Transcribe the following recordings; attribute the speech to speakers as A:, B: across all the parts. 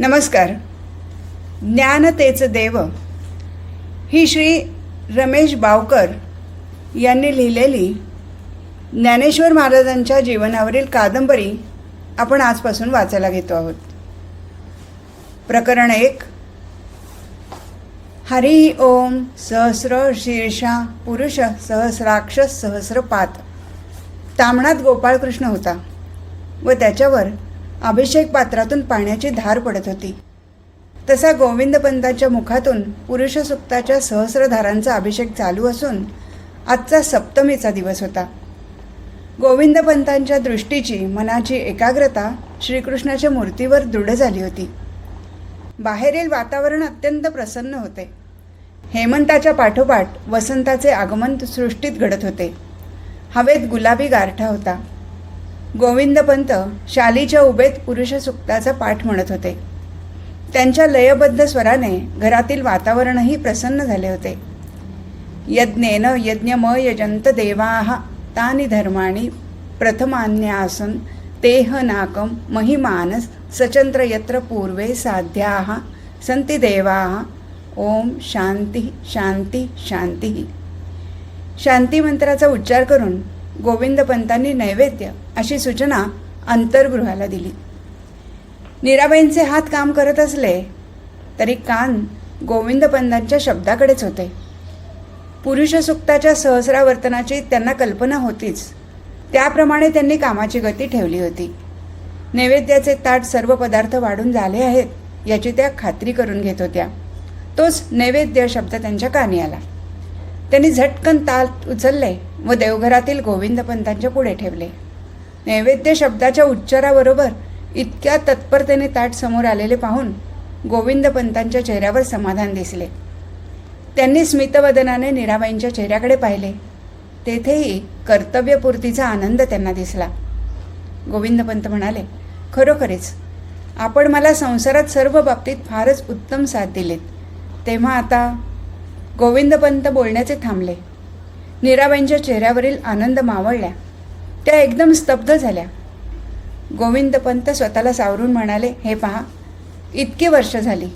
A: नमस्कार. ज्ञानतेचं देव. ही श्री रमेश बावकर यांनी लिहिलेली ज्ञानेश्वर महाराजांच्या जीवनावरील कादंबरी आपण आजपासून वाचायला घेतो आहोत. प्रकरण एक. हरी ओम सहस्र शीर्षा पुरुष सहस्राक्षस सहस्रपात तामणात गोपाळकृष्ण होता व त्याच्यावर अभिषेक पात्रातून पाण्याची धार पडत होती. तसा गोविंदपंताच्या मुखातून पुरुषसुक्ताच्या सहस्रधारांचा अभिषेक चालू असून आजचा सप्तमीचा दिवस होता. गोविंदपंतांच्या दृष्टीची मनाची एकाग्रता श्रीकृष्णाच्या मूर्तीवर दृढ झाली होती. बाहेरील वातावरण अत्यंत प्रसन्न होते. हेमंताच्या पाठोपाठ वसंताचे आगमन सृष्टीत घडत होते. हवेत गुलाबी गारठा होता. गोविंदपंत शालीच्या उभेत पुरुषसुक्ताचा पाठ म्हणत होते. त्यांच्या लयबद्ध स्वराने घरातील वातावरणही प्रसन्न झाले होते. यज्ञेन यज्ञमयजंत देवाः तानि धर्माणि प्रथमान्यासन तेह नाकं महिमानस सचंद्र यत्र पूर्वे साध्याः सन्ति देवाः। ओम शांती शांती शांती. शांती मंत्राचा उच्चार करून गोविंदपंतांनी नैवेद्य अशी सूचना अंतर्गृहाला दिली. मीराबाईंचे हात काम करत असले तरी कान गोविंदपंतांच्या शब्दाकडेच होते. पुरुषसुक्ताच्या सहस्रावर्तनाची त्यांना कल्पना होतीच. त्याप्रमाणे त्यांनी कामाची गती ठेवली होती. नैवेद्याचे ताट सर्व पदार्थ वाढून झाले आहेत याची त्या खात्री करून घेत होत्या. तोच नैवेद्य शब्द त्यांच्या कानी आला. त्यांनी झटकन ताल उचलले व देवघरातील गोविंदपंतांच्या पुढे ठेवले. नैवेद्य शब्दाच्या उच्चाराबरोबर इतक्या तत्परतेने ताट समोर आलेले पाहून गोविंदपंतांच्या चेहऱ्यावर समाधान दिसले. त्यांनी स्मितवदनाने नीराबाईंच्या चेहऱ्याकडे पाहिले. तेथेही कर्तव्यपूर्तीचा आनंद त्यांना दिसला. गोविंदपंत म्हणाले खरोखरीच आपण मला संसारात सर्व बाबतीत फारच उत्तम साथ दिलीत. तेव्हा आता गोविंदपंत बोलण्याचे थांबले. नीराबाईंच्या चेहऱ्यावरील आनंद मावळल्या. त्या एकदम स्तब्ध झाल्या. गोविंदपंत स्वतःला सावरून म्हणाले हे पहा इतकी वर्ष झाली.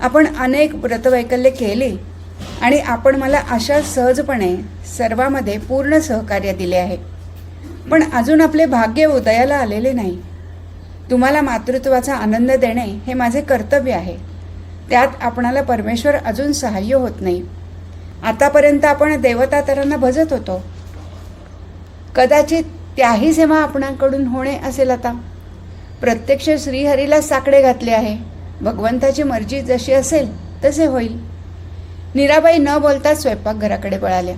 A: आपण अनेक व्रतवैकल्य केली आणि आपण मला अशा सहजपणे सर्वामध्ये पूर्ण सहकार्य दिले आहे. पण अजून आपले भाग्य उदयाला आलेले नाही. तुम्हाला मातृत्वाचा आनंद देणे हे माझे कर्तव्य आहे. त्यात आपणाला परमेश्वर अजून सहाय्य होत नाही. आतापर्यंत आपण देवतातरांना भजत होतो. कदाचित त्याही सेवा आपणाकडून होणे असेल आता. प्रत्यक्ष श्रीहरीला साकडे घातले आहे. भगवंताची मर्जी जशी असेल तसे होईल. नीराबाई न बोलता स्वयंपाकघराकडे पळाल्या.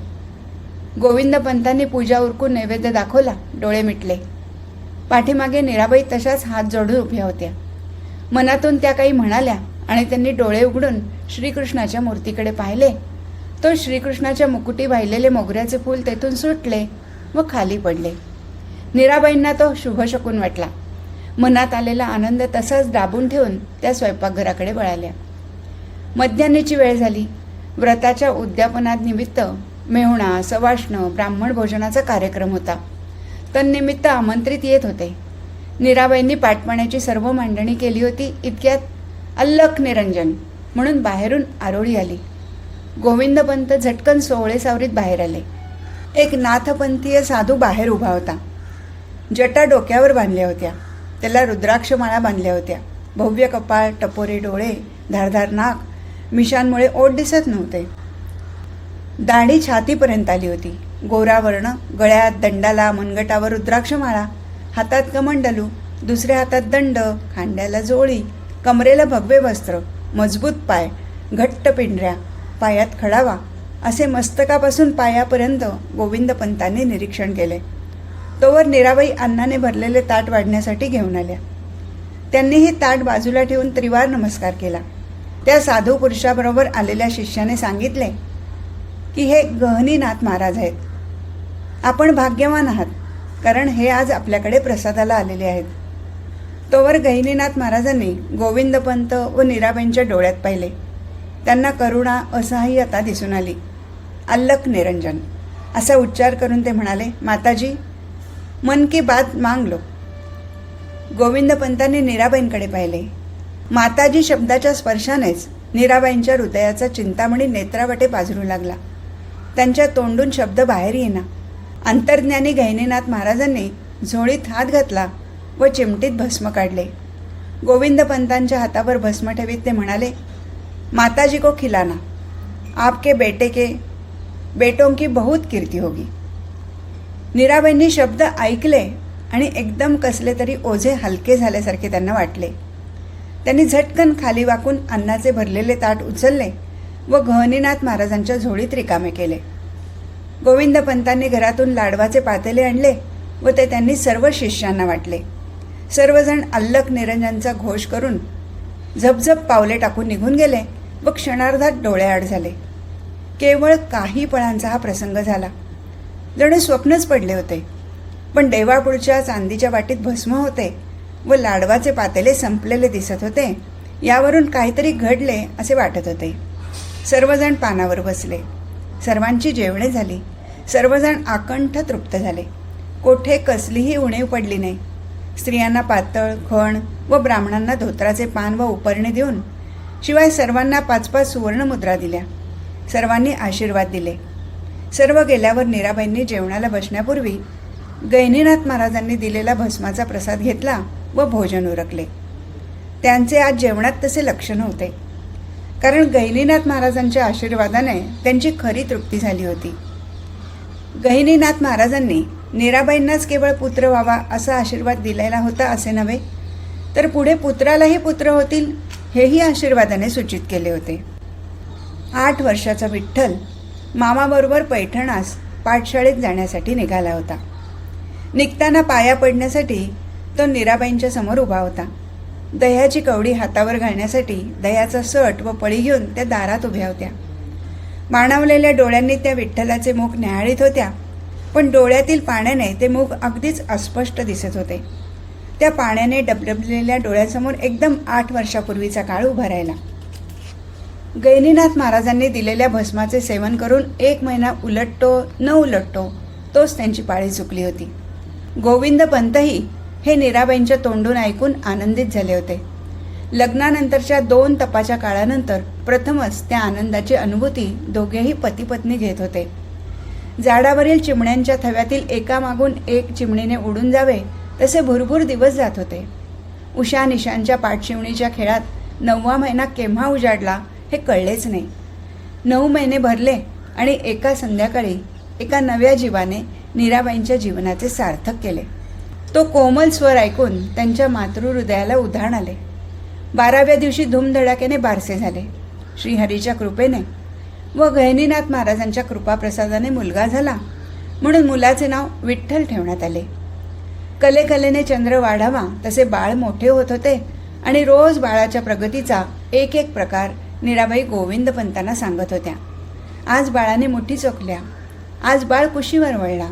A: गोविंद पंतांनी पूजा उरकून नैवेद्य दाखवला डोळे मिटले. पाठीमागे नीराबाई तशाच हात जोडून उभ्या होत्या. मनातून त्या काही म्हणाल्या आणि त्यांनी डोळे उघडून श्रीकृष्णाच्या मूर्तीकडे पाहिले. तो श्रीकृष्णाच्या मुकुटी वाहिलेले मोगऱ्याचे फूल तेथून सुटले व खाली पडले. निराबाईंना तो शुभशकून वाटला. मनात आलेला आनंद तसाच दाबून ठेवून त्या स्वयंपाकघराकडे वळाल्या. मध्यान्हीची वेळ झाली. व्रताच्या उद्यापनात निमित्त मेहुणा सवाष्ण ब्राह्मण भोजनाचा कार्यक्रम होता. तन्निमित्त आमंत्रित येत होते. नीराबाईंनी पाटपाण्याची सर्व मांडणी केली होती. इतक्यात अल्लख निरंजन म्हणून बाहेरून आरोळी आली. गोविंदपंत झटकन सोहळे सावरीत बाहेर आले. एक नाथपंथीय साधू बाहेर उभा होता. जटा डोक्यावर बांधल्या होत्या. त्याला रुद्राक्षमाळा बांधल्या होत्या. भव्य कपाळ टपोरे डोळे धारधार नाक मिशांमुळे ओढ दिसत नव्हते. दाढी छातीपर्यंत आली होती. गोरावर्ण गळ्यात दंडाला मनगटावर रुद्राक्षमाळा हातात कमंडलू दुसऱ्या हातात दंड खांद्याला जोळी कमरेला भगवे वस्त्र मजबूत पाय घट्ट पिंढऱ्या पायात खडावा असे मस्तकापासून पायापर्यंत गोविंदपंतांनी निरीक्षण केले. तोवर निराबाई अन्नाने भरलेले ताट वाढण्यासाठी घेऊन आल्या. त्यांनीही ताट बाजूला ठेवून त्रिवार नमस्कार केला. त्या साधू पुरुषाबरोबर आलेल्या शिष्याने सांगितले की हे गहनीनाथ महाराज आहेत. आपण भाग्यवान आहात कारण हे आज आपल्याकडे प्रसादाला आलेले आहेत. तोवर गहिनीनाथ महाराजांनी गोविंदपंत व नीराबाईंच्या डोळ्यात पाहिले. त्यांना करुणा असहाय्यता दिसून आली. अल्लक निरंजन. असा उच्चार करून ते म्हणाले माताजी मन की बात मांग लो. गोविंदपंतांनी नीराबाईंकडे पाहिले. माताजी शब्दाच्या स्पर्शानेच निराबाईंच्या हृदयाचा चिंतामणी नेत्रावटे पाझरू लागला. त्यांच्या तोंडून शब्द बाहेर येना अंतर्ज्ञानी गहिनीनाथ महाराजांनी झोळीत हात घातला व चिमटीत भस्म काढले. गोविंद पंतांच्या हातावर भस्म ठेवीत ते म्हणाले माताजी को खिलाना आपके बेटे के बेटों की बहुत कीर्ती होगी. निराबाईंनी शब्द ऐकले आणि एकदम कसले तरी ओझे हलके झाल्यासारखे त्यांना वाटले. त्यांनी झटकन खाली वाकून अन्नाचे भरलेले ताट उचलले व गहनीनाथ महाराजांच्या झोळीत रिकामे केले. गोविंद पंतांनी घरातून लाडवाचे पातेले आणले व ते त्यांनी सर्व शिष्यांना वाटले. सर्वजण अल्लक निरंजनचा घोष करून झपझप पावले टाकून निघून गेले व क्षणार्धात डोळेआड झाले. केवळ काही पळांचा हा प्रसंग झाला. जणू स्वप्नच पडले होते. पण देवापुढच्या चांदीच्या वाटीत भस्म होते व लाडवाचे पातेले संपलेले दिसत होते. यावरून काहीतरी घडले असे वाटत होते. सर्वजण पानावर बसले. सर्वांची जेवणे झाली. सर्वजण आकंठ तृप्त झाले. कोठे कसलीही उणीव पडली नाही. स्त्रियांना पातळ खण व ब्राह्मणांना धोत्राचे पान व उपरणे देऊन शिवाय सर्वांना पाच पाच सुवर्णमुद्रा दिल्या. सर्वांनी आशीर्वाद दिले. सर्व गेल्यावर नीराबाईंनी जेवणाला बसण्यापूर्वी गैनीनाथ महाराजांनी दिलेला भस्माचा प्रसाद घेतला व भोजन उरकले. त्यांचे आज जेवणात तसे लक्ष नव्हते. कारण गहिनीनाथ महाराजांच्या आशीर्वादाने त्यांची खरी तृप्ती झाली होती. गहिनीनाथ महाराजांनी नीराबाईंनाच केवळ पुत्र व्हावा असा आशीर्वाद दिलेला होता असे नव्हे तर पुढे पुत्रालाही पुत्र होतील हेही आशीर्वादाने सूचित केले होते. आठ वर्षाचा विठ्ठल मामाबरोबर पैठणास पाठशाळेत जाण्यासाठी निघाला होता. निघताना पाया पडण्यासाठी तो नीराबाईंच्या समोर उभा होता. दह्याची कवडी हातावर घालण्यासाठी दह्याचा सट व पळी घेऊन त्या दारात उभ्या होत्या. माणावलेल्या डोळ्यांनी त्या विठ्ठलाचे मुख न्याहाळीत होत्या. पण डोळ्यातील पाण्याने ते मुख अगदीच अस्पष्ट दिसत होते. त्या पाण्याने डबडबलेल्या डोळ्यासमोर एकदम आठ वर्षापूर्वीचा काळ उभा राहिला. गैनीनाथ महाराजांनी दिलेल्या भस्माचे सेवन करून एक महिना उलटतो न उलटतो तोच त्यांची पाळी चुकली होती. गोविंद पंतही हे नीराबाईंच्या तोंडून ऐकून आनंदित झाले होते. लग्नानंतरच्या दोन तपाच्या काळानंतर प्रथमच त्या आनंदाची अनुभूती दोघेही पतीपत्नी घेत होते. झाडावरील चिमण्यांच्या थव्यातील एकामागून एक चिमणीने उडून जावे तसे भरपूर दिवस जात होते. उषा निशांच्या पाठशिवणीच्या खेळात नववा महिना केव्हा उजाडला हे कळलेच नाही. नऊ महिने भरले आणि एका संध्याकाळी एका नव्या जीवाने नीराबाईंच्या जीवनाचे सार्थक केले. तो कोमल स्वर ऐकून त्यांच्या मातृहृदयाला उधाण आले. बाराव्या दिवशी धूमधडाक्याने बारसे झाले. श्रीहरीच्या कृपेने व गहिनीनाथ महाराजांच्या कृपाप्रसादाने मुलगा झाला. म्हणून मुलाचे नाव विठ्ठल ठेवण्यात आले. कलेकलेने चंद्र वाढावा तसे बाळ मोठे होत होते आणि रोज बाळाच्या प्रगतीचा एक एक प्रकार नीराबाई गोविंद पंतांना सांगत होत्या. आज बाळाने मुठी चोखल्या आज बाळ कुशीवर वळला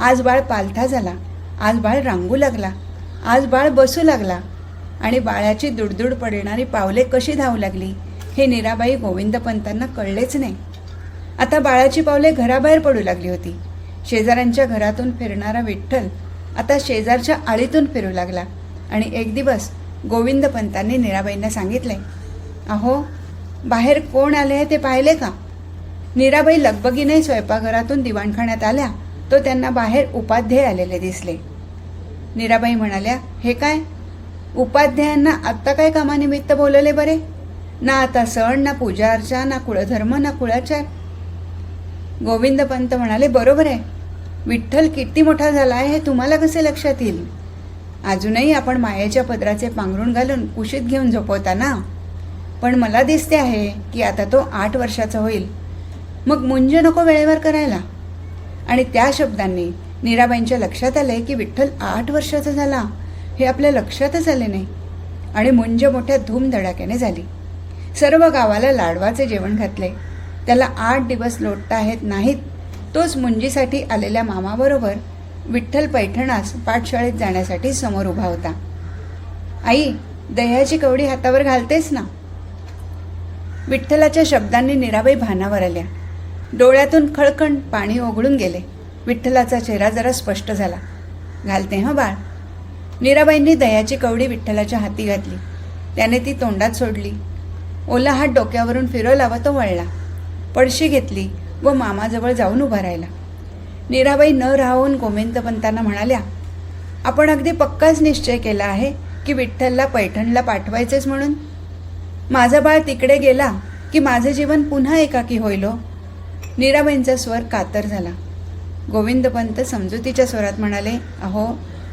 A: आज बाळ पालथा झाला आज बाळ रांगू लागला आज बाळ बसू लागला आणि बाळाची दुडदुड पडणारी पावले कशी धावू लागली हे नीराबाई गोविंद पंतांना कळलेच नाही. आता बाळाची पावले घराबाहेर पडू लागली होती. शेजाऱ्यांच्या घरातून फिरणारा विठ्ठल आता शेजारच्या आळीतून फिरू लागला आणि एक दिवस गोविंद पंतांनी नीराबाईंना सांगितले अहो बाहेर कोण आले आहे ते पाहिले का? नीराबाई लगबगीने स्वयंपाकघरातून दिवाणखाण्यात आल्या तो त्यांना बाहेर उपाध्याय आलेले दिसले. नीराबाई म्हणाल्या हे काय? उपाध्यायांना आत्ता काय कामानिमित्त बोलवले बरे? ना आता सण ना पूजा अर्चा ना कुळधर्म ना कुळाचार गोविंद पंत म्हणाले बरोबर आहे. विठ्ठल किती मोठा झाला आहे हे तुम्हाला कसे लक्षात येईल? अजूनही आपण मायेच्या पदराचे पांघरून घालून कुशीत घेऊन झोपवता ना? पण मला दिसते आहे की आता तो आठ वर्षाचा होईल. मग मुंज नको वेळेवर करायला. आणि त्या शब्दांनी नीराबाईंच्या लक्षात आले की विठ्ठल आठ वर्षाचा झाला. हे आपल्या लक्षातच आले नाही. आणि मुंज मोठ्या धूमधडाक्याने झाली. सर्व गावाला लाडवाचे जेवण घातले. त्याला आठ दिवस लोटता आहेत नाहीत. तोच मुंजीसाठी आलेल्या मामाबरोबर विठ्ठल पैठणास पाठशाळेत जाण्यासाठी समोर उभा होता. आई दह्याची कवडी हातावर घालतेस ना? विठ्ठलाच्या शब्दांनी निराबाई भानावर आल्या. डोळ्यातून खळखण पाणी ओघळून गेले. विठ्ठलाचा चेहरा जरा स्पष्ट झाला. घालते हं बाळ. निराबाईंनी दह्याची कवडी विठ्ठलाच्या हाती घातली. त्याने ती तोंडात सोडली. ओला हात डोक्यावरून फिरवला व तो वळला. पडशी घेतली व मामाजवळ जाऊन उभा राहिला. नीराबाई न राहून गोविंदपंतांना म्हणाल्या आपण अगदी पक्काच निश्चय केला आहे की विठ्ठलला पैठणला पाठवायचेच म्हणून? माझा बाळ तिकडे गेला की माझे जीवन पुन्हा एकाकी होईल हो? नीराबाईंचा स्वर कातर झाला. गोविंदपंत समजुतीच्या स्वरात म्हणाले अहो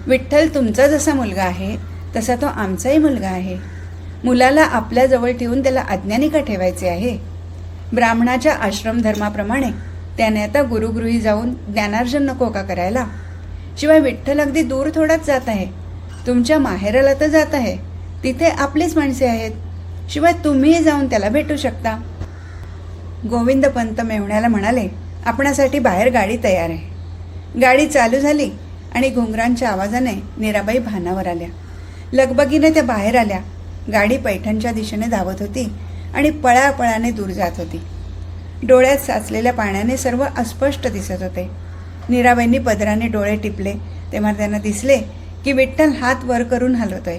A: विठ्ठल तुमचा जसा मुलगा आहे तसा तो आमचाही मुलगा आहे. मुलाला आपल्याजवळ ठेवून त्याला अज्ञानी का ठेवायचे आहे? ब्राह्मणाच्या आश्रमधर्माप्रमाणे त्याने आता गुरुगृही जाऊन ज्ञानार्जन नको का करायला? शिवाय विठ्ठल अगदी दूर थोडाच जात आहे. तुमच्या माहेराला तर जात आहे. तिथे आपलीच माणसे आहेत. शिवाय तुम्हीही जाऊन त्याला भेटू शकता. गोविंद पंत मेवण्याला म्हणाले आपणासाठी बाहेर गाडी तयार आहे. गाडी चालू झाली आणि घुंगरांच्या आवाजाने मीराबाई भानावर आल्या. लगबगीने त्या बाहेर आल्या. गाडी पैठणच्या दिशेने धावत होती आणि पळापळाने दूर जात होती. डोळ्यात साचलेल्या पाण्याने सर्व अस्पष्ट दिसत होते. निराबाईंनी पदराने डोळे टिपले. तेव्हा त्यांना दिसले की विठ्ठल हात वर करून हलवतोय.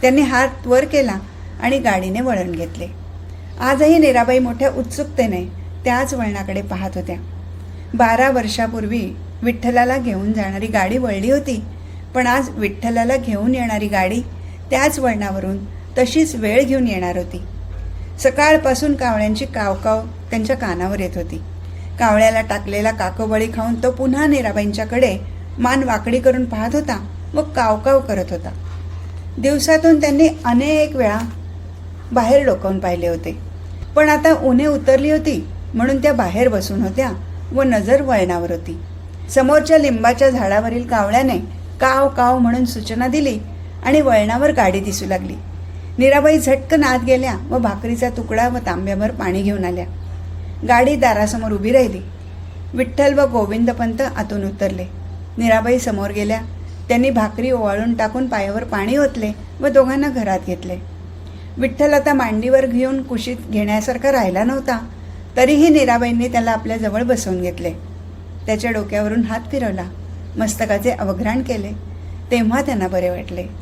A: त्यांनी हात वर केला आणि गाडीने वळण घेतले. आजही नीराबाई मोठ्या उत्सुकतेने त्याच वळणाकडे पाहत होत्या. बारा वर्षापूर्वी विठ्ठलाला घेऊन जाणारी गाडी वळली होती पण आज विठ्ठलाला घेऊन येणारी गाडी त्याच वळणावरून तशीच वेळ घेऊन येणार होती. सकाळपासून कावळ्यांची कावकाव त्यांच्या कानावर येत होती. कावळ्याला टाकलेला काकोबळी खाऊन तो पुन्हा नीराबाईंच्याकडे मान वाकडी करून पाहत होता व कावकाव करत होता. दिवसातून त्यांनी अनेक वेळा बाहेर डोकावून पाहिले होते. पण आता उन्हे उतरली होती म्हणून त्या बाहेर बसून होत्या व नजर वळणावर होती. समोरच्या लिंबाच्या झाडावरील कावळ्याने काव काव म्हणून सूचना दिली आणि वळणावर गाडी दिसू लागली. निराबाई झटकन आत गेल्या व भाकरीचा तुकडा व तांब्याभर पाणी घेऊन आल्या. गाडी दारासमोर उभी राहिली. विठ्ठल व गोविंदपंत आतून उतरले. निराबाई समोर गेल्या. त्यांनी भाकरी ओवाळून टाकून पायावर पाणी ओतले व दोघांना घरात घेतले. विठ्ठल आता मांडीवर घेऊन कुशीत घेण्यासारखा राहिला नव्हता. तरीही नीराबाईंनी त्याला आपल्याजवळ बसवून घेतले. त्याच्या डोक्यावरून हात फिरवला. मस्तकाचे अवघ्राण केले. तेव्हा त्यांना बरे वाटले.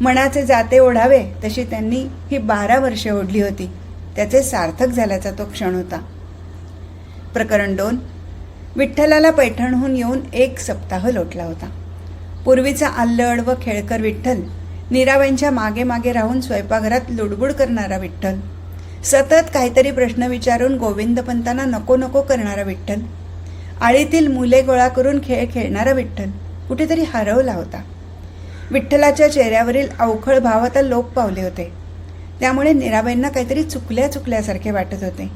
A: मनाचे जाते ओढावे तशी त्यांनी ही बारा वर्षे ओढली होती. त्याचे सार्थक झाल्याचा तो क्षण होता. प्रकरण दोन. विठ्ठलाला पैठणहून येऊन एक सप्ताह लोटला होता. पूर्वीचा आल्लड व खेळकर विठ्ठल नीराबाईंच्या मागे मागे राहून स्वयंपाकघरात लुडबुड करणारा विठ्ठल सतत काहीतरी प्रश्न विचारून गोविंदपंतांना नको नको करणारा विठ्ठल आळीतील मुले गोळा करून खेळ खेळणारा विठ्ठल कुठेतरी हरवला होता. विठ्ठलाच्या चेहऱ्यावरील अवखळ भाव आता लोप पावले होते. त्यामुळे नीराबाईंना काहीतरी चुकल्या चुकल्यासारखे वाटत होते.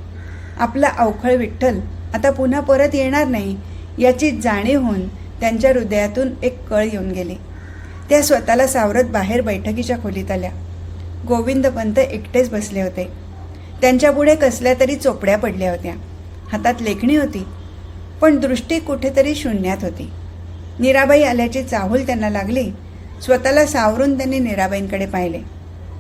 A: आपला अवखळ विठ्ठल आता पुन्हा परत येणार नाही याची जाणीव होऊन त्यांच्या हृदयातून एक कळ येऊन गेली. त्या स्वतःला सावरत बाहेर बैठकीच्या खोलीत आल्या. गोविंदपंत एकटेच बसले होते. त्यांच्यापुढे कसल्या तरी चोपड्या पडल्या होत्या. हातात लेखणी होती पण दृष्टी कुठेतरी शून्यात होती. नीराबाई आल्याची चाहूल त्यांना लागली स्वतःला सावरून त्यांनी नीराबाईंकडे पाहिले.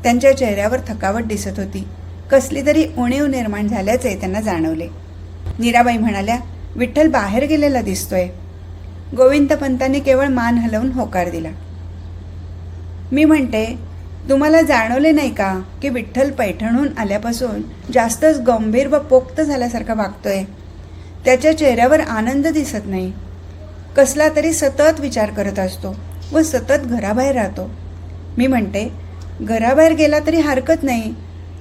A: त्यांच्या चेहऱ्यावर थकावट दिसत होती. कसली तरी उणीव निर्माण झाल्याचे त्यांना जाणवले. नीराबाई म्हणाल्या विठ्ठल बाहेर गेलेला दिसतोय. गोविंदपंतांनी केवळ मान हलवून होकार दिला. मी म्हणते तुम्हाला जाणवले नाही का की विठ्ठल पैठणहून आल्यापासून जास्तच गंभीर व पोक्त झाल्यासारखा वागतोय? त्याच्या चेहऱ्यावर आनंद दिसत नाही. कसला तरी सतत विचार करत असतो. व सतत घराबाहेर राहतो. मी म्हणते घराबाहेर गेला तरी हरकत नाही.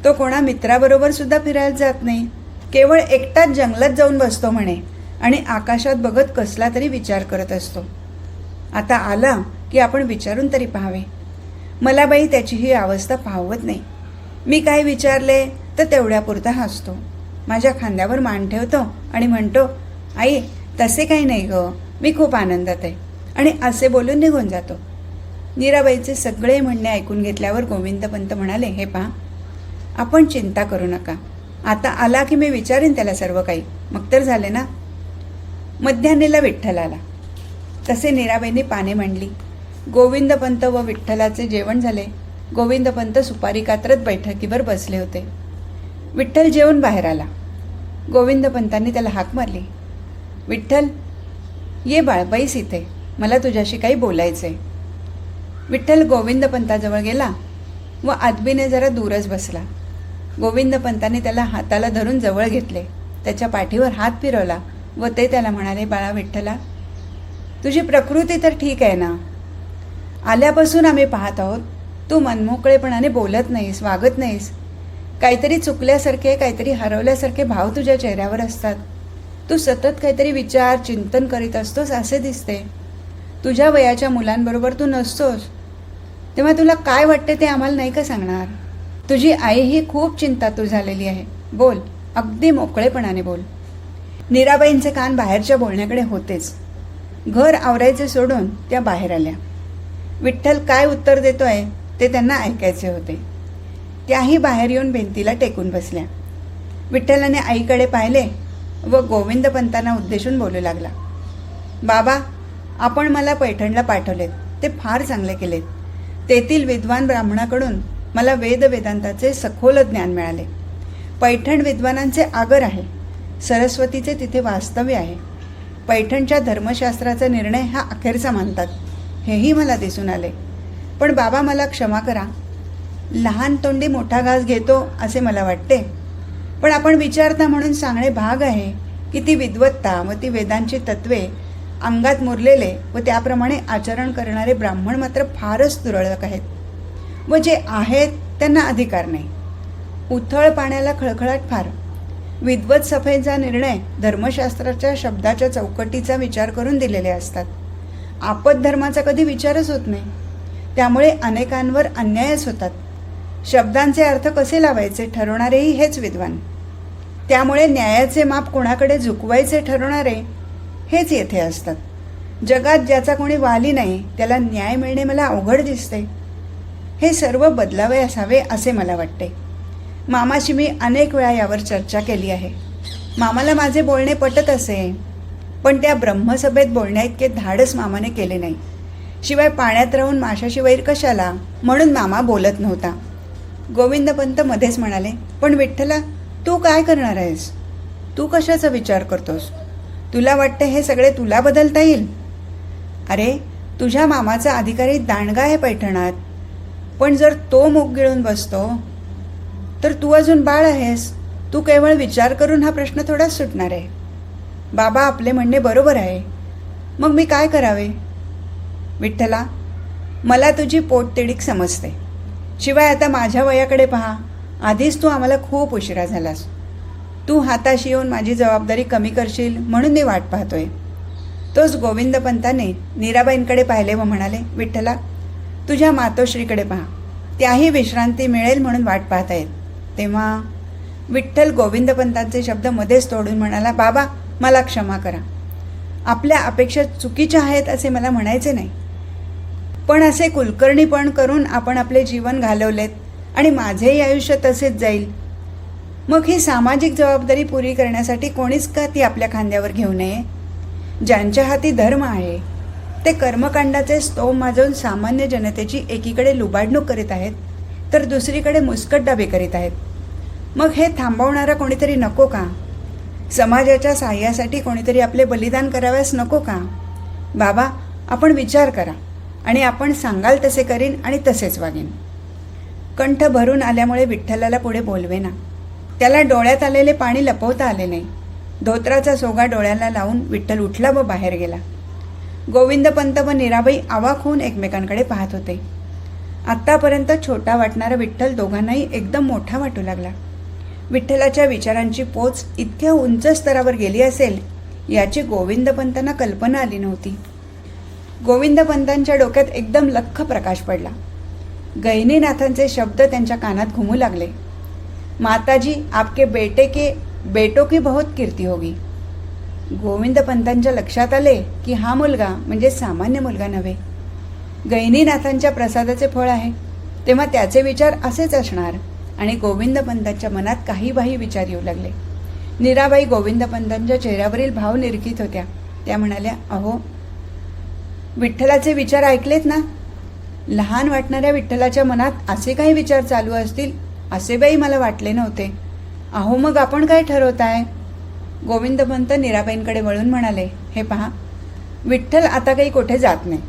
A: तो कोणा मित्राबरोबर सुद्धा फिरायला जात नाही. केवळ एकटाच जंगलात जाऊन बसतो म्हणे आणि आकाशात बघत कसला तरी विचार करत असतो. आता आला की आपण विचारून तरी पाहावे. मला बाई त्याची ही अवस्था पाहवत नाही. मी काय विचारले तर तेवढ्यापुरता हसतो. माझ्या खांद्यावर मान ठेवतो आणि म्हणतो आई तसे काही नाही ग. मी खूप आनंदात आहे. आणि असे बोलून निघून जातो. नीराबाईचे सगळे म्हणणे ऐकून घेतल्यावर गोविंदपंत म्हणाले हे पहा आपण चिंता करू नका. आता आला की मी विचारेन त्याला सर्व काही. मग तर झाले ना? मध्यान्हीला विठ्ठल आला. तसे नीराबाईंनी पाने मांडली. गोविंदपंत व विठ्ठलाचे जेवण झाले. गोविंदपंत सुपारी कात्रत बैठकीवर बसले होते. विठ्ठल जेवून बाहेर आला. गोविंदपंतांनी त्याला हाक मारली. विठ्ठल ये बाळ बैस इथे. मला तुझ्याशी काही बोलायचं आहे विठ्ठल गोविंदपंताजवळ गेला व आदबीने जरा दूरच बसला. गोविंद पंताने त्याला हाताला धरून जवळ घेतले. त्याच्या पाठीवर हात फिरवला व ते त्याला म्हणाले बाळा विठ्ठला तुझी प्रकृती तर ठीक आहे ना? आल्यापासून आम्ही पाहत आहोत. तू मनमोकळेपणाने बोलत नाहीस वागत नाहीस. काहीतरी चुकल्यासारखे काहीतरी हरवल्यासारखे भाव तुझ्या चेहऱ्यावर असतात. तू सतत काहीतरी विचार चिंतन करीत असतोस असे दिसते. तुझ्या वयाच्या मुलांबरोबर तू नसतोस. तेव्हा तुला काय वाटते ते आम्हाला नाही का सांगणार? तुझी आई ही खूप चिंतातूर झालेली आहे. बोल अगदी मोकळेपणाने बोल. नीराबाईंचे कान बाहेरच्या बोलण्याकडे होतेच. घर आवरायचे सोडून त्या बाहेर आल्या. विठ्ठल काय उत्तर देतोय ते त्यांना ऐकायचे होते. त्याही बाहेर येऊन भिंतीला टेकून बसल्या. विठ्ठलाने आईकडे पाहिले व गोविंद पंतांना उद्देशून बोलू लागला. बाबा आपण मला पैठणला पाठवलेत. ते फार चांगले केलेत. तेथील विद्वान ब्राह्मणाकडून मला वेद वेदांताचे सखोल ज्ञान मिळाले. पैठण विद्वानांचे आगर आहे. सरस्वतीचे तिथे वास्तव्य आहे. पैठणच्या धर्मशास्त्राचा निर्णय हा अखेरचा मानतात. हेही मला दिसून आले. पण बाबा मला क्षमा करा. लहान तोंडी मोठा घास घेतो असे मला वाटते. पण आपण विचारता म्हणून सांगणे भाग आहे की ती विद्वत्ता व ती वेदांची तत्वे अंगात मुरलेले व त्याप्रमाणे आचरण करणारे ब्राह्मण मात्र फारच तुरळक आहेत. व जे आहेत त्यांना अधिकार नाही. उथळ पाण्याला खळखळाट फार. विद्वत सफेचा निर्णय धर्मशास्त्राच्या शब्दाच्या चौकटीचा विचार करून दिलेले असतात. आपत धर्माचा कधी विचारच होत नाही. त्यामुळे अनेकांवर अन्यायच होतात. शब्दांचे अर्थ कसे लावायचे ठरवणारेही हेच विद्वान. त्यामुळे न्यायाचे माप कोणाकडे झुकवायचे ठरवणारे हेच येथे असतात. जगात ज्याचा कोणी वाली नाही त्याला न्याय मिळणे मला अवघड दिसते. हे सर्व बदलावे असावे असे मला वाटते. मामाशी मी अनेक वेळा यावर चर्चा केली आहे. मामाला माझे बोलणे पटत असे पण त्या ब्रह्मसभेत बोलण्याइतके धाडस मामाने केले नाही. शिवाय पाण्यात राहून माशाशी वैर कशाला? म्हणून मामा बोलत नव्हता. गोविंदपंत मध्येच म्हणाले पण विठ्ठला तू काय करणार आहेस? तू कशाचा विचार करतोस? तुला वाटतं हे सगळे तुला बदलता येईल? अरे तुझ्या मामाचा अधिकारी दांडगा आहे पैठणात. पण जर तो मुख गिळून बसतो तर तू अजून बाळ आहेस. तू केवळ विचार करून हा प्रश्न थोडाच सुटणार आहे. बाबा आपले म्हणणे बरोबर आहे. मग मी काय करावे? विठ्ठला मला तुझी पोटतिडीक समजते. शिवाय आता माझ्या वयाकडे पहा. आधीच तू आम्हाला खूप उशिरा झालास. तू हाताशी येऊन माझी जबाबदारी कमी करशील म्हणून मी वाट पाहतोय. तोच गोविंदपंताने नीराबाईंकडे पाहिले व म्हणाले विठ्ठला तुझ्या मातोश्रीकडे पहा. त्याही विश्रांती मिळेल म्हणून वाट पाहतायत तेव्हा विठ्ठल गोविंदपंतांचे शब्द मध्येच तोडून म्हणाला बाबा मला क्षमा करा. आपल्या अपेक्षा चुकीच्या आहेत असे मला म्हणायचे नाही. पण असे कुलकर्णीपण करून आपण आपले जीवन घालवलेत आणि माझेही आयुष्य तसेच जाईल मग ही सामाजिक जबाबदारी पुरी करण्यासाठी कोणीच का ती आपल्या खांद्यावर घेऊ नये? ज्यांच्या हाती धर्म आहे ते कर्मकांडाचे स्तोम माजवून सामान्य जनतेची एकीकडे लुबाडणूक करीत आहेत तर दुसरीकडे मुस्कट डाबे करीत आहेत. मग हे थांबवणारा कोणीतरी नको का? समाजाच्या सहाय्यासाठी कोणीतरी आपले बलिदान कराव्यास नको का? बाबा आपण विचार करा आणि आपण सांगाल तसे करीन आणि तसेच वागेन. कंठ भरून आल्यामुळे विठ्ठलाला पुढे बोलवेना त्याला डोळ्यात आलेले पाणी लपवता आले नाही. धोत्राचा सोगा डोळ्याला लावून विठ्ठल उठला व बाहेर गेला. गोविंदपंत व नीराबाई आवाक होऊन एकमेकांकडे पाहत होते. आत्तापर्यंत छोटा वाटणारा विठ्ठल दोघांनाही एकदम मोठा वाटू लागला. विठ्ठलाच्या विचारांची पोच इतक्या उंच स्तरावर गेली असेल याची गोविंदपंतांना कल्पना आली नव्हती. गोविंदपंतांच्या डोक्यात एकदम लख्ख प्रकाश पडला. गहिनीनाथांचे शब्द त्यांच्या कानात घुमू लागले. माताजी आपके बेटे के बेटो की बहुत कीर्ती होगी। गोविंदपंतांच्या लक्षात आले की हा मुलगा म्हणजे सामान्य मुलगा नव्हे. गैनीनाथांच्या प्रसादाचे फळ आहे. तेव्हा त्याचे विचार असेच असणार आणि गोविंदपंतांच्या मनात काही बाही विचार येऊ लागले. नीराबाई गोविंदपंतांच्या चेहऱ्यावरील भाव निरखित होत्या. त्या म्हणाल्या अहो विठ्ठलाचे विचार ऐकलेत ना? लहान वाटणाऱ्या विठ्ठलाच्या मनात असे काही विचार चालू असतील असे बाई मला वाटले नव्हते. अहो मग आपण काय ठरवताय? गोविंदपंत नीराबाईंकडे वळून म्हणाले हे पहा विठ्ठल आता काही कुठे जात नाही.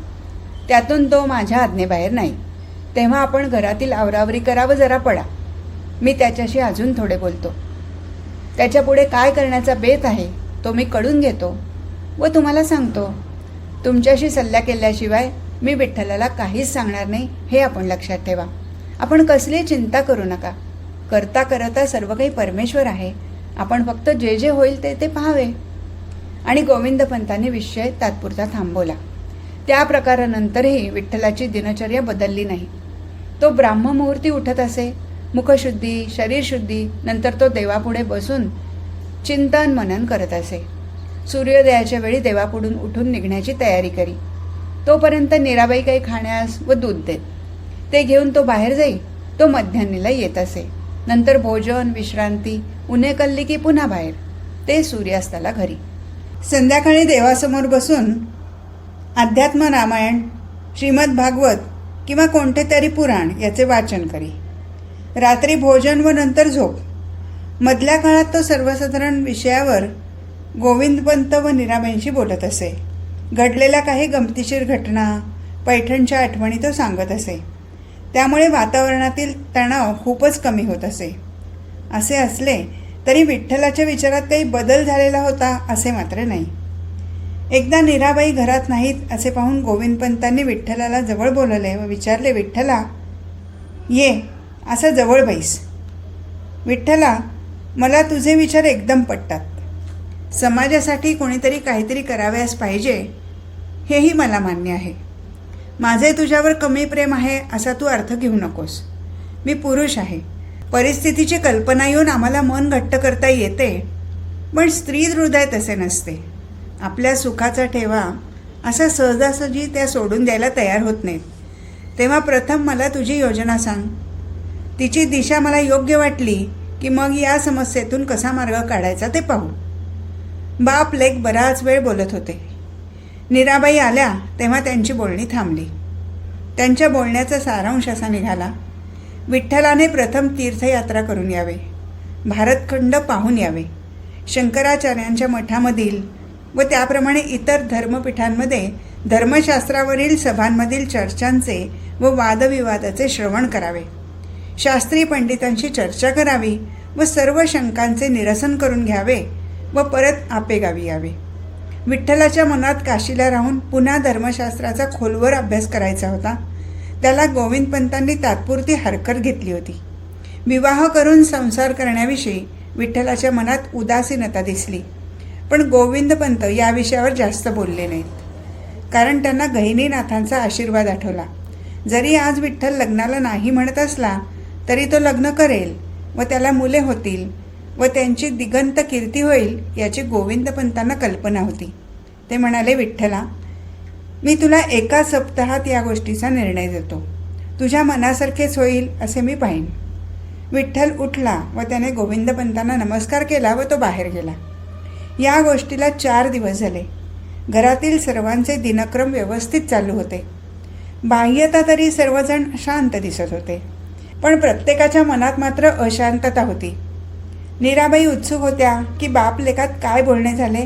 A: त्यातून तो माझ्या आज्ञेबाहेर नाही. तेव्हा आपण घरातील आवरावरी करावं जरा पडा. मी त्याच्याशी अजून थोडे बोलतो. त्याच्यापुढे काय करण्याचा बेत आहे तो मी कळून घेतो व तुम्हाला सांगतो. तुमच्याशी सल्ला केल्याशिवाय मी विठ्ठलाला काहीच सांगणार नाही हे आपण लक्षात ठेवा. आपण कसली चिंता करू नका. करता करता सर्व काही परमेश्वर आहे. आपण फक्त जे जे होईल ते ते पाहावे. आणि गोविंदपंतांनी विषय तात्पुरता थांबवला. त्या प्रकारानंतरही विठ्ठलाची दिनचर्या बदलली नाही. तो ब्राह्ममुहूर्ती उठत असे. मुखशुद्धी शरीरशुद्धी नंतर तो देवापुढे बसून चिंतन मनन करत असे. सूर्योदयाच्या वेळी देवापुढून उठून निघण्याची तयारी करी. तोपर्यंत नीराबाई काही खाण्यास व दूध देत. ते घेऊन तो बाहेर जाई तो मध्यान्नीला येत असे. नंतर भोजन विश्रांती उन्हे कल्ली की पुन्हा बाहेर. ते सूर्यास्ताला घरी. संध्याकाळी देवासमोर बसून अध्यात्म रामायण श्रीमद भागवत किंवा कोणते तरी पुराण याचे वाचन करी. रात्री भोजन व नंतर झोप. मधल्या काळात तो सर्वसाधारण विषयावर गोविंदपंत व निराबाईंशी बोलत असे. घडलेल्या काही गमतीशीर घटना पैठणच्या आठवणी तो सांगत असे. त्यामुळे वातावरणातील तणाव खूपच कमी होत असे. असे असले तरी विठ्ठलाच्या विचारात काही बदल झालेला होता असे मात्र नाही. एकदा नीराबाई घरात नाहीत असे पाहून गोविंदपंतांनी विठ्ठलाला जवळ बोलवले व विचारले विठ्ठला ये असं जवळ बैस. विठ्ठला मला तुझे विचार एकदम पटतात. समाजासाठी कोणीतरी काहीतरी करावयास पाहिजे हेही मला मान्य आहे. माझे तुझ्यावर कमी प्रेम आहे असा तू अर्थ घेऊ नकोस. मी पुरुष आहे. परिस्थितीची कल्पना येऊन आम्हाला मन घट्ट करता येते पण स्त्री हृदय तसे नसते. आपल्या सुखाचा ठेवा असा सहजासहजी त्या सोडून द्यायला तयार होत नाहीत तेव्हा प्रथम मला तुझी योजना सांग. तिची दिशा मला योग्य वाटली की मग या समस्येतून कसा मार्ग काढायचा ते पाहू. बाप लेख बराच वेळ बोलत होते. नीराबाई आल्या तेव्हा त्यांची बोलणी थांबली. त्यांच्या बोलण्याचा सारांश असा निघाला विठ्ठलाने प्रथम तीर्थयात्रा करून यावे भारतखंड पाहून यावे. शंकराचार्यांच्या मठामधील व त्याप्रमाणे इतर धर्मपीठांमध्ये धर्मशास्त्रावरील सभांमधील चर्चांचे व वादविवादाचे श्रवण करावे. शास्त्री पंडितांशी चर्चा करावी व सर्व शंकांचे निरसन करून घ्यावे व परत आपेगावी यावे. विठ्ठलाच्या मनात काशीला राहून पुन्हा धर्मशास्त्राचा खोलवर अभ्यास करायचा होता. त्याला गोविंदपंतांनी तात्पुरती हरकत घेतली होती. विवाह करून संसार करण्याविषयी विठ्ठलाच्या मनात उदासीनता दिसली. पण गोविंदपंत या विषयावर जास्त बोलले नाहीत. कारण त्यांना गहिनीनाथांचा आशीर्वाद आठवला. जरी आज विठ्ठल लग्नाला नाही म्हणत असला तरी तो लग्न करेल व त्याला मुले होतील व त्यांची दिगंत कीर्ती होईल याची गोविंदपंतांना कल्पना होती. ते म्हणाले विठ्ठला मी तुला एका सप्ताहात या गोष्टीचा निर्णय देतो. तुझ्या मनासारखेच होईल असे मी पाहीन. विठ्ठल उठला व त्याने गोविंदपंतांना नमस्कार केला व तो बाहेर गेला. या गोष्टीला चार दिवस झाले. घरातील सर्वांचे दिनक्रम व्यवस्थित चालू होते. बाह्यता तरी सर्वजण शांत दिसत होते. पण प्रत्येकाच्या मनात मात्र अशांतता होती. नीराबाई उत्सुक होत्या की बाप लेखात काय बोलणे झाले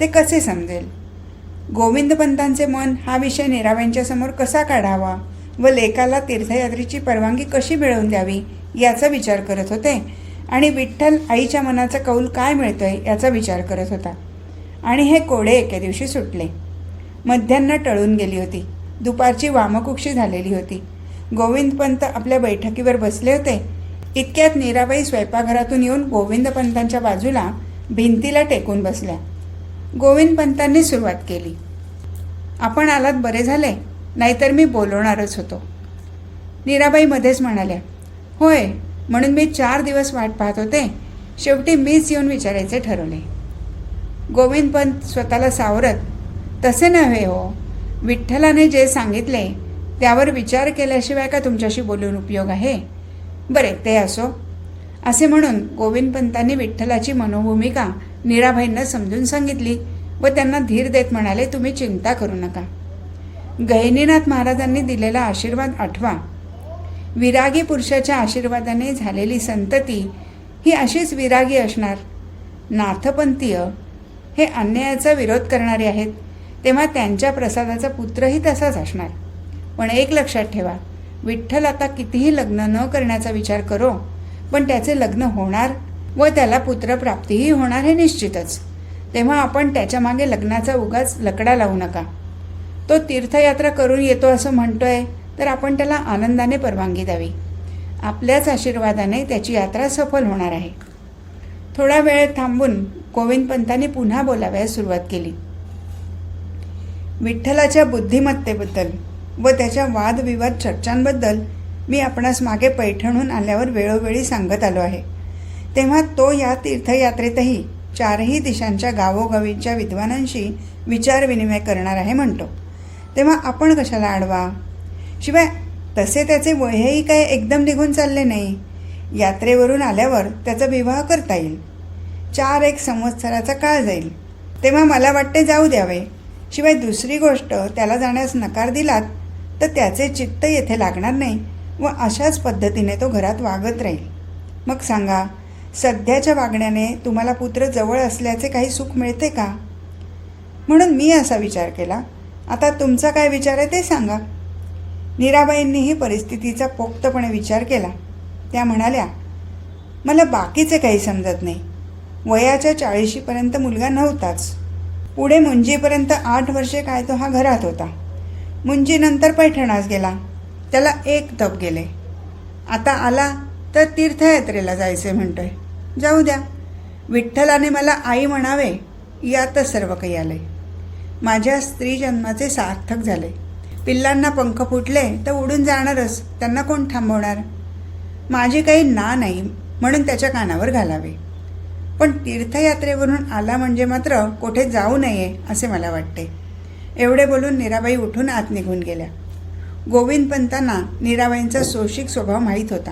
A: ते कसे समजेल? गोविंदपंतांचे मन हा विषय नीराबाईंच्या समोर कसा काढावा व लेकाला तीर्थयात्रेची परवानगी कशी मिळवून द्यावी याचा विचार करत होते आणि विठ्ठल आईच्या मनाचा कौल काय मिळतोय याचा विचार करत होता. आणि हे कोडे एके दिवशी सुटले. मध्यान्ह टळून गेली होती. दुपारची वामकुक्षी झालेली होती. गोविंदपंत आपल्या बैठकीवर बसले होते. इतक्यात नीराबाई स्वयंपाकघरातून येऊन गोविंदपंतांच्या बाजूला भिंतीला टेकून बसल्या. गोविंदपंतांनी सुरुवात केली. आपण आलात बरे झाले नाहीतर मी बोलवणारच होतो. नीराबाई मध्येच म्हणाल्या होय म्हणून मी चार दिवस वाट पाहत होते. शेवटी मीच येऊन विचारायचे ठरवले. गोविंदपंत स्वतःला सावरत तसे नव्हे हो. विठ्ठलाने जे सांगितले त्यावर विचार केल्याशिवाय का तुमच्याशी बोलून उपयोग आहे? बरे ते असो. असे म्हणून गोविंदपंतांनी विठ्ठलाची मनोभूमिका नीराबाईंना समजून सांगितली व त्यांना धीर देत म्हणाले तुम्ही चिंता करू नका. गहिनीनाथ महाराजांनी दिलेला आशीर्वाद आठवा. विरागी पुरुषाच्या आशीर्वादाने झालेली संतती ही अशीच विरागी असणार. नाथपंथीय हे अन्यायाचा विरोध करणारे आहेत तेव्हा त्यांच्या प्रसादाचा पुत्रही तसाच असणार. पण एक लक्षात ठेवा विठ्ठल आता कितीही लग्न न करण्याचा विचार करो पण त्याचे लग्न होणार व त्याला पुत्रप्राप्तीही होणार हे निश्चितच. तेव्हा आपण त्याच्यामागे लग्नाचा उगाच लकडा लावू नका. तो तीर्थयात्रा करून येतो असं म्हणतोय तर आपण त्याला आनंदाने परवानगी द्यावी. आपल्याच आशीर्वादाने त्याची यात्रा सफल होणार आहे. थोडा वेळ थांबून गोविंद पंतांनी पुन्हा बोलाव्यास सुरुवात केली. विठ्ठलाच्या बुद्धिमत्तेबद्दल व त्याच्या वादविवाद चर्चांबद्दल मी आपणास मागे पैठणहून आल्यावर वेळोवेळी सांगत आलो आहे. तेव्हा तो या तीर्थयात्रेतही चारही दिशांच्या गावोगावीच्या विद्वानांशी विचारविनिमय करणार आहे म्हणतो. तेव्हा आपण कशाला आडवा? शिवाय तसे त्याचे वयही काय एकदम निघून चालले नाही. यात्रेवरून आल्यावर त्याचा विवाह करता येईल. चार एक संवत्सराचा काळ जाईल. तेव्हा मला वाटते जाऊ द्यावे. शिवाय दुसरी गोष्ट त्याला जाण्यास नकार दिलात तर त्याचे चित्त येथे लागणार नाही व अशाच पद्धतीने तो घरात वागत राहील. मग सांगा सध्याच्या वागण्याने तुम्हाला पुत्र जवळ असल्याचे काही सुख मिळते का? म्हणून मी असा विचार केला आता तुमचा काय विचार आहे ते सांगा. नीराबाईंनीही परिस्थितीचा पोक्तपणे विचार केला. त्या म्हणाल्या मला बाकीचे काही समजत नाही. वयाच्या चाळीशीपर्यंत मुलगा नव्हताच. पुढे मुंजीपर्यंत आठ वर्षे काय तो हा घरात होता. मुंजीनंतर पैठणास गेला. त्याला एक तप गेले. आता आला तर तीर्थयात्रेला जायचे म्हणतोय. जाऊ द्या. विठ्ठलाने मला आई म्हणावे यातच सर्व काही आले माझ्या स्त्री जन्माचे सार्थक झाले. पिल्लांना पंख फुटले तर उडून जाणारच. त्यांना कोण थांबवणार? माझी काही ना नाही म्हणून त्याच्या कानावर घालावे. पण तीर्थयात्रेवरून आला म्हणजे मात्र कोठे जाऊ नये असे मला वाटते. एवढे बोलून निराबाई उठून आत निघून गेल्या. गोविंद पंतांना सोशिक स्वभाव माहीत होता.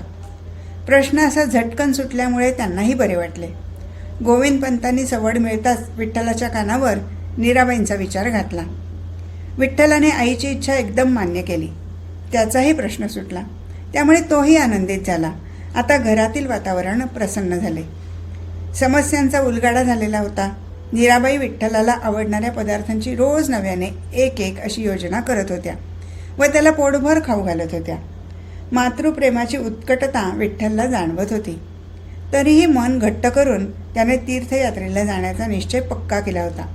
A: प्रश्न असा झटकन सुटल्यामुळे त्यांनाही बरे वाटले. गोविंद पंतांनी सवड मिळताच विठ्ठलाच्या कानावर निराबाईंचा विचार घातला. विठ्ठलाने आईची इच्छा एकदम मान्य केली. त्याचाही प्रश्न सुटला. त्यामुळे तोही आनंदित झाला. आता घरातील वातावरण प्रसन्न झाले. समस्यांचा उलगाडा झालेला होता. नीराबाई विठ्ठलाला आवडणाऱ्या पदार्थांची रोज नव्याने एक एक अशी योजना करत होत्या व त्याला पोटभर खाऊ घालत होत्या. मातृप्रेमाची उत्कटता विठ्ठलला जाणवत होती. तरीही मन घट्ट करून त्याने तीर्थयात्रेला जाण्याचा निश्चय पक्का केला होता.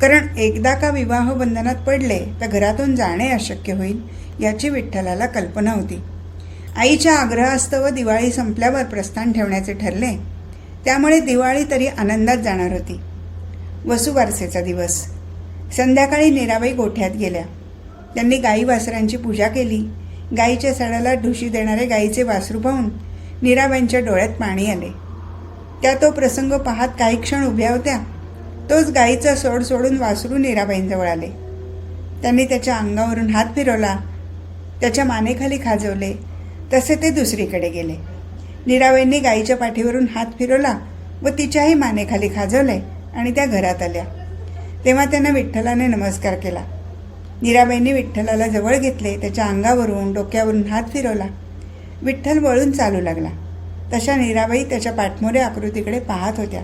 A: कारण एकदा का विवाह बंधनात पडले तर घरातून जाणे अशक्य होईल याची विठ्ठलाला कल्पना होती. आईच्या आग्रहास्तव दिवाळी संपल्यावर प्रस्थान ठेवण्याचे ठरले. त्यामुळे दिवाळी तरी आनंदात जाणार होती. वसुबारसेचा दिवस. संध्याकाळी नीराबाई गोठ्यात गेल्या. त्यांनी गाई वासरांची पूजा केली. गाईच्या सडाला ढुशी देणारे गाईचे वासरू पाहून नीराबाईंच्या डोळ्यात पाणी आले. त्या तो प्रसंग पाहत काही क्षण उभ्या होत्या. तोच गाईचा सोड सोडून वासरू नीराबाईंजवळ आले. त्यांनी त्याच्या अंगावरून हात फिरवला. त्याच्या मानेखाली खाजवले. तसे ते दुसरीकडे गेले. नीराबाईंनी गाईच्या पाठीवरून हात फिरवला व तिच्याही मानेखाली खाजवले. आणि त्या घरात आल्या. तेव्हा त्यांना विठ्ठलाने नमस्कार केला. निराबाईंनी विठ्ठलाला जवळ घेतले त्याच्या अंगावरून डोक्यावरून हात फिरवला. विठ्ठल वळून चालू लागला. तशा निराबाई त्याच्या पाठमोरे आकृतीकडे पाहत होत्या.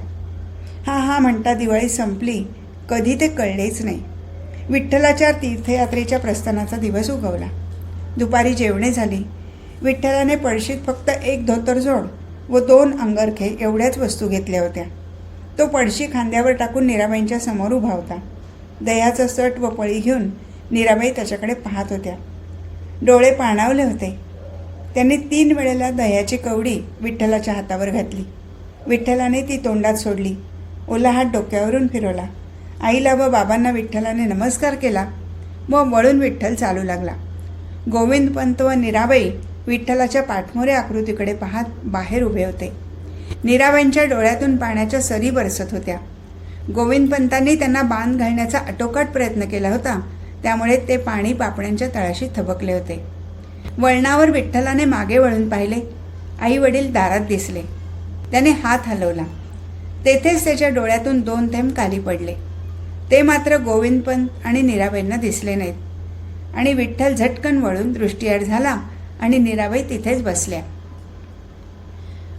A: हा हा म्हणता दिवाळी संपली. कधी ते कळलेच नाही. विठ्ठलाच्या तीर्थयात्रेच्या प्रस्थानाचा दिवस उगवला. दुपारी जेवणे झाली. विठ्ठलाने पळशीत फक्त एक धोतरजोड व दोन अंगरखे एवढ्याच वस्तू घेतल्या होत्या. तो पडशी खांद्यावर टाकून नीराबाईंच्या समोर उभा होता. दह्याचा सट व पळी घेऊन नीराबाई त्याच्याकडे पाहत होत्या. डोळे पाणावले होते. त्यांनी तीन वेळेला दह्याची कवडी विठ्ठलाच्या हातावर घातली. विठ्ठलाने ती तोंडात सोडली. ओला हात डोक्यावरून फिरवला. आईला व बाबांना विठ्ठलाने नमस्कार केला व वळून विठ्ठल चालू लागला. गोविंद पंत व नीराबाई विठ्ठलाच्या पाठमोरे आकृतीकडे पाहत बाहेर उभे होते. नीराबाईंच्या डोळ्यातून पाण्याच्या सरी बरसत होत्या. गोविंद पंतांनी त्यांना बांध घालण्याचा आटोकाट प्रयत्न केला होता. त्यामुळे ते पाणी पापण्यांच्या तळाशी थबकले होते. वळणावर विठ्ठलाने मागे वळून पाहिले. आई वडील दारात दिसले. त्याने हात हलवला. तेथेच त्याच्या डोळ्यातून दोन थेंब खाली पडले. ते मात्र गोविंदपंत आणि नीराबाईंना दिसले नाहीत. आणि विठ्ठल झटकन वळून दृष्टीआड झाला आणि नीराबाई तिथेच बसल्या.